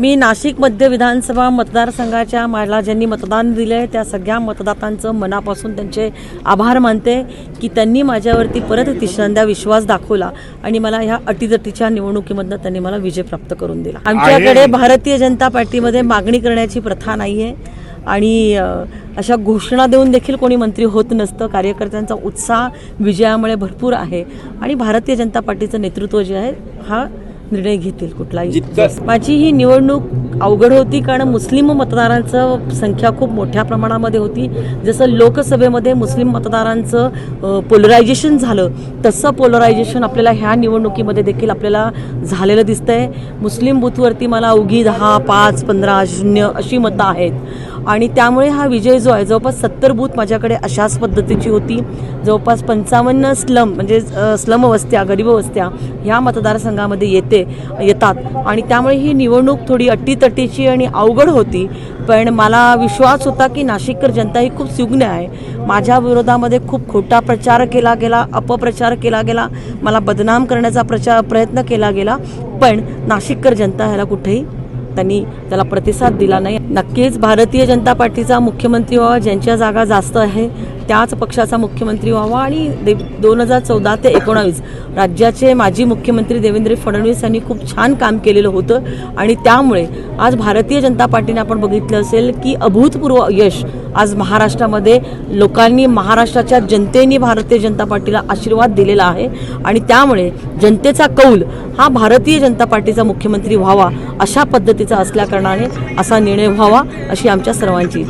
मी नाशिक मध्य विधानसभा मतदारसंघाच्या मला ज्यांनी मतदान दिलं आहे त्या सगळ्या मतदातांचं मनापासून त्यांचे आभार मानते की त्यांनी माझ्यावरती परत तिसऱ्यांदा विश्वास दाखवला आणि मला ह्या अटीतटीच्या निवडणुकीमधनं त्यांनी मला विजय प्राप्त करून दिला. आमच्याकडे भारतीय जनता पार्टीमध्ये मागणी करण्याची प्रथा नाही आहे आणि अशा घोषणा देऊन देखील कोणी मंत्री होत नसतं. कार्यकर्त्यांचा उत्साह विजयामुळे भरपूर आहे. आणि भारतीय जनता पार्टीचं नेतृत्व जे आहे हा निर्णय घेतील कुठलाही माझी ही निवडणूक अवघड होती कारण मुस्लिम मतदारांचं संख्या खूप मोठ्या प्रमाणामध्ये होती. जसं लोकसभेमध्ये मुस्लिम मतदारांचं पोलरायझेशन झालं तसं पोलरायझेशन आपल्याला ह्या निवडणुकीमध्ये देखील आपल्याला झालेलं दिसतंय. मुस्लिम बूथवरती मला अवघी दहा पाच पंधरा शून्य अशी मतं आहेत. आणि त्यामुळे हा विजय जो आहे जवळपास सत्तर बूथ माझ्याकडे अशाच पद्धतीची होती. जवळपास पंचावन्न स्लम म्हणजे स्लम वस्त्या गरीब वस्त्या ह्या मतदारसंघामध्ये येते येतात. आणि त्यामुळे ही निवडणूक थोडी अट्टीतटीची आणि अवघड होती. पण मला विश्वास होता की नाशिककर जनता ही खूप सुज्ञ आहे. माझ्या विरोधामध्ये खूप खोटा प्रचार केला गेला अपप्रचार केला गेला. मला बदनाम करण्याचा प्रचार प्रयत्न केला गेला. पण नाशिककर जनता ह्याला कुठेही त्यांनी त्याला प्रतिसाद दिला नाही. नक्कीच भारतीय जनता पार्टीचा मुख्यमंत्री व्हावा ज्यांच्या जागा जास्त आहे त्याच पक्षाचा मुख्यमंत्री व्हावा आणि दे दोन हजार चौदा ते एकोणावीस राज्याचे माजी मुख्यमंत्री देवेंद्र फडणवीस यांनी खूप छान काम केलेलं होतं. आणि त्यामुळे आज भारतीय जनता पार्टीने आपण बघितलं असेल की अभूतपूर्व यश आज महाराष्ट्रामध्ये लोकांनी महाराष्ट्राच्या जनतेने भारतीय जनता पार्टीला आशीर्वाद दिलेला आहे. आणि त्यामुळे जनतेचा कौल हा भारतीय जनता पार्टीचा मुख्यमंत्री व्हावा अशा पद्धतीचा असल्याकारणाने असा निर्णय व्हावा अशी आमच्या सर्वांची